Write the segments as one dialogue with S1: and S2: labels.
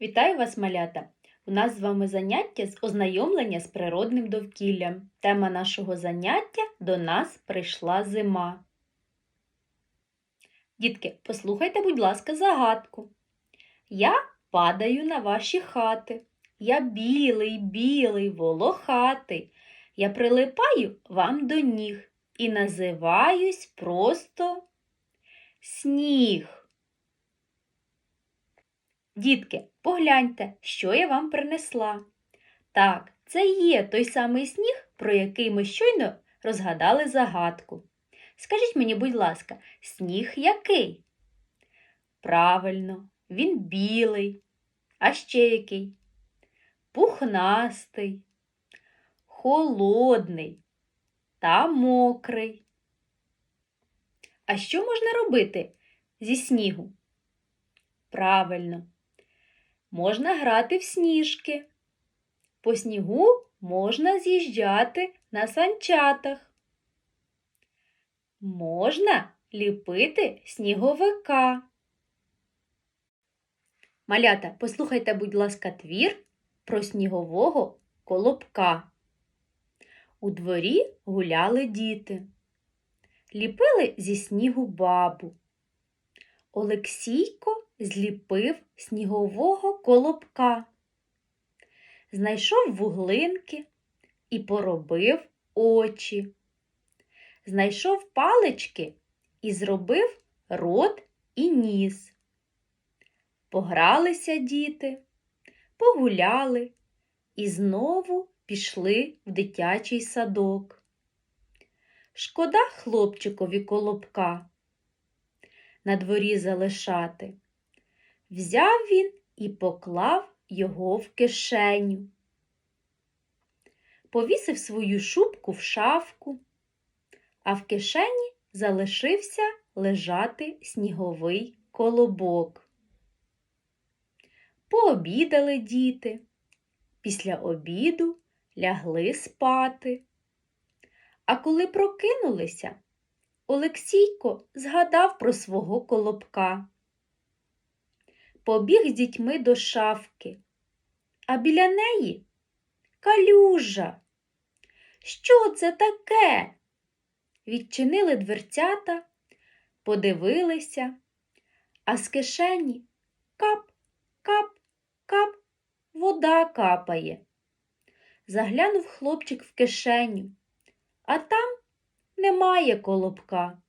S1: Вітаю вас, малята! У нас з вами заняття з ознайомлення з природним довкіллям. Тема нашого заняття до нас прийшла зима. Дітки, послухайте, будь ласка, загадку. Я падаю на ваші хати. Я білий, білий, волохатий. Я прилипаю вам до ніг і називаюсь просто сніг. Дітки, погляньте, що я вам принесла. Так, це є той самий сніг, про який ми щойно розгадали загадку. Скажіть мені, будь ласка, сніг який? Правильно, він білий. А ще який? Пухнастий, холодний та мокрий. А що можна робити зі снігу? Правильно, можна грати в сніжки. По снігу можна з'їжджати на санчатах. Можна ліпити сніговика. Малята, послухайте, будь ласка, твір про снігового колобка. У дворі гуляли діти. Ліпили зі снігу бабу. Олексійко зліпив снігового колобка, знайшов вуглинки і поробив очі, знайшов палички і зробив рот і ніс. Погралися діти, погуляли і знову пішли в дитячий садок. Шкода хлопчикові колобка на дворі залишати. Взяв він і поклав його в кишеню. Повісив свою шубку в шафку, а в кишені залишився лежати сніговий колобок. Пообідали діти. Після обіду лягли спати. А коли прокинулися, Олексійко згадав про свого колобка. Побіг з дітьми до шафки, а біля неї калюжа. Що це таке? Відчинили дверцята, подивилися, а з кишені кап, кап, кап, вода капає. Заглянув хлопчик в кишеню, а там немає колобка,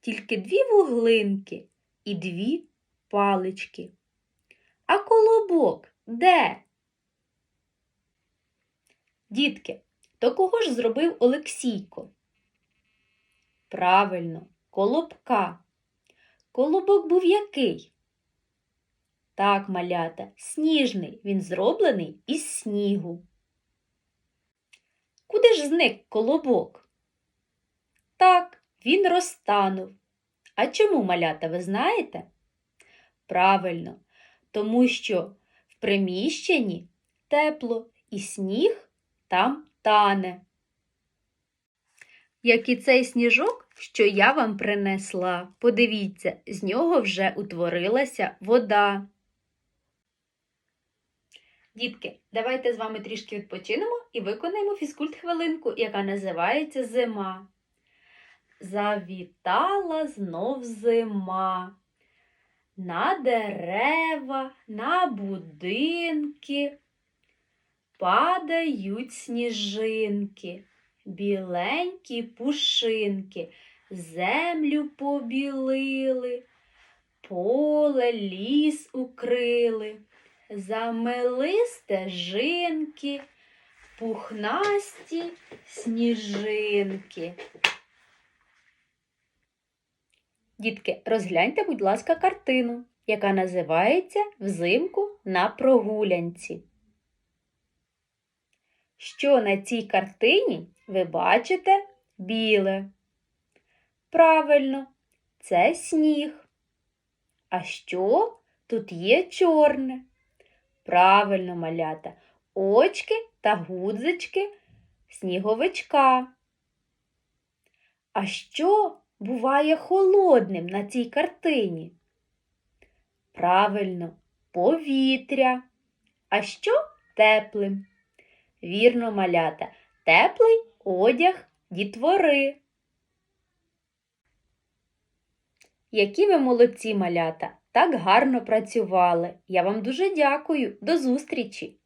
S1: тільки дві вуглинки і дві палички. Колобок де? Дітки, то кого ж зробив Олексійко? Правильно, колобка. Колобок був який? Так, малята, сніжний, він зроблений із снігу. Куди ж зник колобок? Так, він розтанув. А чому малята, ви знаєте? Правильно, тому що в приміщенні тепло і сніг там тане. Як і цей сніжок, що я вам принесла, подивіться, з нього вже утворилася вода. Дітки, давайте з вами трішки відпочинемо і виконаємо фізкульт хвилинку, яка називається Зима. Завітала знов зима. На дерева, на будинки падають сніжинки, біленькі пушинки, землю побілили, поле ліс укрили, замели стежинки, пухнасті сніжинки. Дітки, розгляньте, будь ласка, картину, яка називається Взимку на прогулянці. Що на цій картині ви бачите біле? Правильно, це сніг. А що тут є чорне? Правильно, малята, очки та гудзички сніговичка. А що буває холодним на цій картині? Правильно, Повітря. А що теплим? Вірно, малята, теплий одяг дітвори. Які ви молодці, малята! Так гарно працювали. Я вам дуже дякую. До зустрічі!